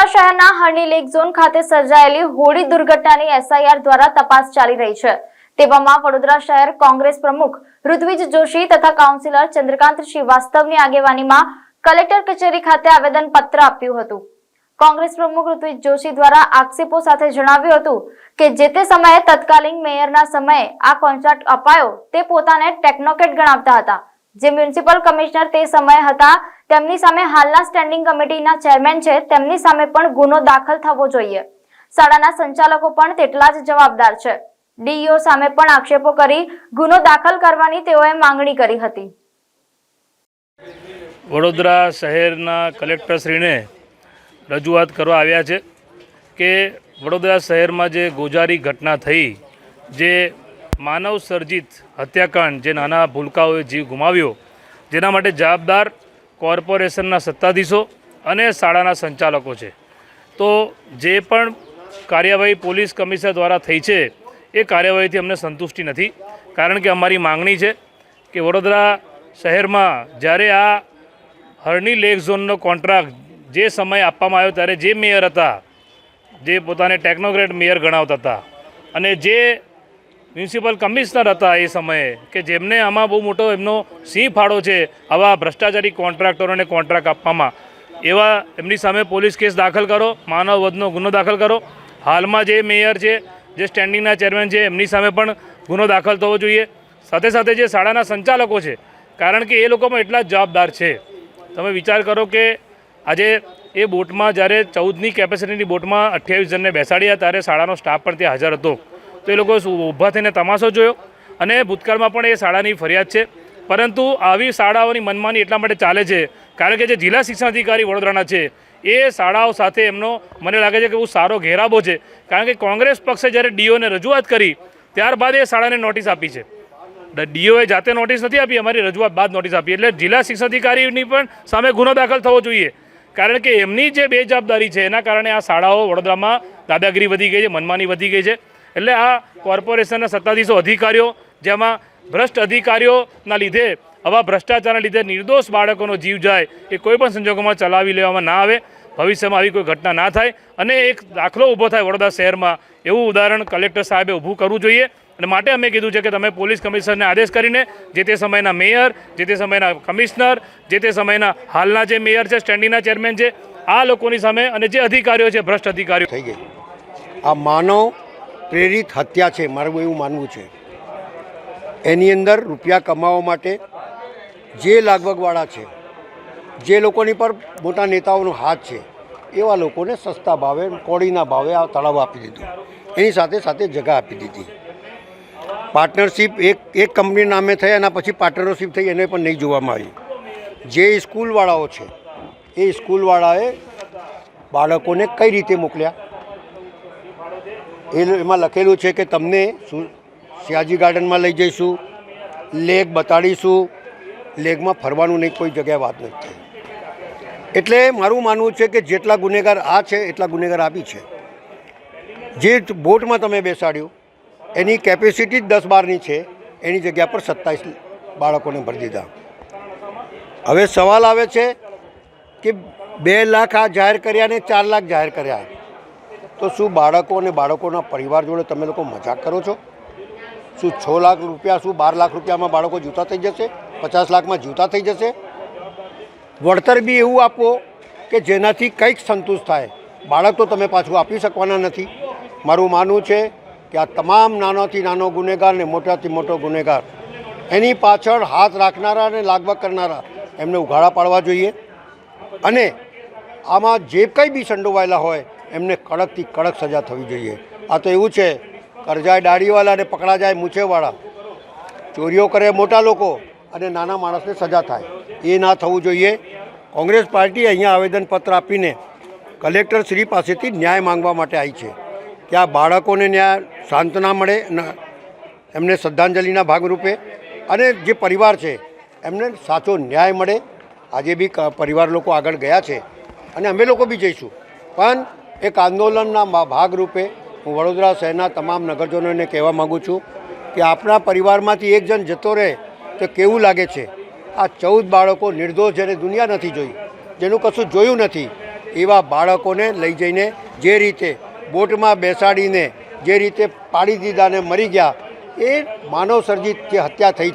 વડોદરા શહેરના હરણી lake zone ખાતે સર્જાયેલી હોળી દુર્ઘટનાની એસઆઈઆર દ્વારા તપાસ ચાલી રહી છે. તેવામાં વડોદરા શહેર કોંગ્રેસ પ્રમુખ ઋત્વિજ જોશી તથા કાઉન્સિલર ચંદ્રકાંત શ્રીવાસ્તવની આગેવાનીમાં કલેક્ટર કચેરી ખાતે આવેદન પત્ર આપ્યું હતું. કોંગ્રેસ પ્રમુખ ઋત્વિજ જોશી દ્વારા આક્ષેપો સાથે જણાવ્યું હતું કે જે તે સમયે તત્કાલીન મેયરના સમયે આ કોન્ટ્રાક્ટ અપાયો તે પોતાને ટેકનોકેટ ગણાવતા હતા. જે મ્યુનિસિપલ કમિશનર તે સમયે હતા, તેમની સામે હાલના સ્ટેન્ડિંગ કમિટીના ચેરમેન છે, તેમની સામે પણ ગુનો દાખલ થવો જોઈએ. શાળાના સંચાલકો પણ તેટલા જ જવાબદાર છે. ડીઈઓ સામે પણ આક્ષેપો કરી ગુનો દાખલ કરવાની તેઓએ માંગણી કરી હતી. વડોદરા શહેરના કલેક્ટરશ્રીને રજૂઆત કરવા આવ્યા છે કે વડોદરા શહેરમાં જે ગોજારી ઘટના થઈ, જે માનવ સર્જિત હત્યાકાંડ જે નાના ભૂલકાઓએ જીવ ગુમાવ્યો, જેના માટે જવાબદાર કોર્પોરેશનના સત્તાધીશો અને શાળાના સંચાલકો છે. તો જે પણ કાર્યવાહી પોલીસ કમિશનર દ્વારા થઈ છે, એ કાર્યવાહીથી અમને સંતુષ્ટિ નથી. કારણ કે અમારી માંગણી છે કે વડોદરા શહેરમાં જ્યારે આ હરણી લેક ઝોનનો કોન્ટ્રાક્ટ જે સમય આપવામાં આવ્યો, ત્યારે જે મેયર હતા, જે પોતાને ટેકનોક્રેટ મેયર ગણાવતા હતા અને જે મ્યુનિસિપલ કમિશનર હતા એ સમયે, કે જેમને આમાં બહુ મોટો એમનો સિંહ ફાળો છે આવા ભ્રષ્ટાચારી કોન્ટ્રાક્ટરોને કોન્ટ્રાક્ટ આપવામાં. એવા એમની સામે પોલીસ કેસ દાખલ કરો, માનવ વધનો ગુનો દાખલ કરો. હાલમાં જે મેયર છે, જે સ્ટેન્ડિંગના ચેરમેન છે, એમની સામે પણ ગુનો દાખલ થવો જોઈએ. સાથે સાથે જે શાળાના સંચાલકો છે, કારણ કે એ લોકો પણ એટલા જ જવાબદાર છે. તમે વિચાર કરો કે આજે એ બોટમાં જ્યારે ચૌદની કેપેસિટીની બોટમાં અઠ્યાવીસ જણને બેસાડ્યા, ત્યારે શાળાનો સ્ટાફ પણ ત્યાં હાજર હતો. તો એ લોકો ઊભા થઈને તમાશો જોયો અને ભૂતકાળમાં પણ એ શાળાની ફરિયાદ છે. પરંતુ આવી શાળાઓની મનમાની એટલા માટે ચાલે છે, કારણ કે જે જિલ્લા શિક્ષણ અધિકારી વડોદરાના છે, એ શાળાઓ સાથે એમનો મને લાગે છે કે બહુ સારો ઘેરાબો છે. કારણ કે કોંગ્રેસ પક્ષે જ્યારે ડીઓને રજૂઆત કરી, ત્યારબાદ એ શાળાને નોટિસ આપી છે. ડીઓએ જાતે નોટિસ નથી આપી, અમારી રજૂઆત બાદ નોટિસ આપી. એટલે જિલ્લા શિક્ષણ અધિકારીની પણ સામે ગુનો દાખલ થવો જોઈએ. કારણ કે એમની જે બેજવાબદારી છે, એના કારણે આ શાળાઓ વડોદરામાં દાદાગીરી વધી ગઈ છે, મનમાની વધી ગઈ છે. એટલે આ કોર્પોરેશનના સત્તાધીશો અધિકારીઓ, જેમાં ભ્રષ્ટ અધિકારીઓના લીધે, આવા ભ્રષ્ટાચારના લીધે નિર્દોષ બાળકોનો જીવ જાય, એ કોઈપણ સંજોગોમાં ચલાવી લેવામાં ના આવે, ભવિષ્યમાં આવી કોઈ ઘટના ના થાય. અને એક દાખલો ઊભો થાય વડોદરા શહેરમાં, એવું ઉદાહરણ કલેક્ટર સાહેબે ઊભું કરવું જોઈએ. અને માટે અમે કીધું છે કે તમે પોલીસ કમિશનરને આદેશ કરીને, જે તે સમયના મેયર, જે તે સમયના કમિશનર, જે તે સમયના હાલના જે મેયર છે સ્ટેન્ડિંગના ચેરમેન છે, આ લોકોની સામે અને જે અધિકારીઓ છે, ભ્રષ્ટ અધિકારીઓ. થઈ ગઈ. આ માનવ પ્રેરિત હત્યા છે, મારું એવું માનવું છે. એની અંદર રૂપિયા કમાવા માટે જે લાગવગવાળા છે, જે લોકોની પર મોટા નેતાઓનો હાથ છે, એવા લોકોને સસ્તા ભાવે કોળીના ભાવે આ તળાવ આપી દીધું. એની સાથે સાથે જગા આપી દીધી. પાર્ટનરશિપ એક એક કંપની નામે થઈ એના પછી પાર્ટનરશિપ થઈ, એને પણ નહીં જોવામાં આવી. જે સ્કૂલવાળાઓ છે, એ સ્કૂલવાળાએ બાળકોને કઈ રીતે મોકલ્યા? એ એમાં લખેલું છે કે તમને શિયાજી ગાર્ડનમાં લઈ જઈશું, લેક બતાડીશું, લેકમાં ફરવાનું નહીં, કોઈ જગ્યાએ વાત નથી થઈ એટલે મારું માનવું છે કે જેટલા ગુનેગાર આ છે, એટલા ગુનેગાર આપી છે. જે બોટમાં તમે બેસાડ્યું, એની કેપેસિટી જ દસ બારની છે, એની જગ્યા પર સત્તાવીસ બાળકોને ભરી દીધા. હવે સવાલ આવે છે કે બે લાખ આ જાહેર કર્યા ને ચાર લાખ જાહેર કર્યા. તો શું બાળકો અને બાળકોના પરિવાર જોડે તમે લોકો મજાક કરો છો? શું છ લાખ રૂપિયા, શું બાર લાખ રૂપિયામાં બાળકો જીવતા થઈ જશે? પચાસ લાખમાં જીવતા થઈ જશે? વળતર બી એવું આપો કે જેનાથી કંઈક સંતુષ્ટ થાય. બાળક તો તમે પાછું આપી શકવાના નથી. મારું માનવું છે કે આ તમામ નાનોથી નાનો ગુનેગાર ને મોટાથી મોટો ગુનેગાર, એની પાછળ હાથ રાખનારા અને લાગવા કરનારા, એમને ઉઘાડા પાડવા જોઈએ. અને આમાં જે કંઈ બી સંડોવાયેલા હોય એમને કડકથી કડક સજા થવી જોઈએ. આ તો એવું છે, કરજાય દાઢીવાળા અને પકડા જાય મૂછેવાળા. ચોરીઓ કરે મોટા લોકો અને નાના માણસને સજા થાય. એ ના થવું જોઈએ. કોંગ્રેસ પાર્ટી અહીંયા આવેદનપત્ર આપીને કલેક્ટર શ્રી પાસેથી ન્યાય માંગવા માટે આવી છે. કે આ બાળકોને ન્યાય સાંત્વના મળે એમને શ્રદ્ધાંજલિના ભાગરૂપે અને જે પરિવાર છે, એમને સાચો ન્યાય મળે. આજે બી પરિવાર લોકો આગળ ગયા છે. અને અમે લોકો બી જઈશું. પણ એક આંદોલનના ભાગરૂપે હું વડોદરા શહેરના તમામ નગરજનોને કહેવા માગું છું કે આપણા પરિવારમાંથી એક જણ જતો રહે તો કેવું લાગે છે? આ ચૌદ બાળકો નિર્દોષ જેને દુનિયા નથી જોઈ, જેનું કશું જોયું નથી, એવા બાળકોને લઈ જઈને જે રીતે બોટમાં બેસાડીને જે રીતે પાડી દીધા ને મરી ગયા, એ માનવ સર્જિત જે હત્યા થઈ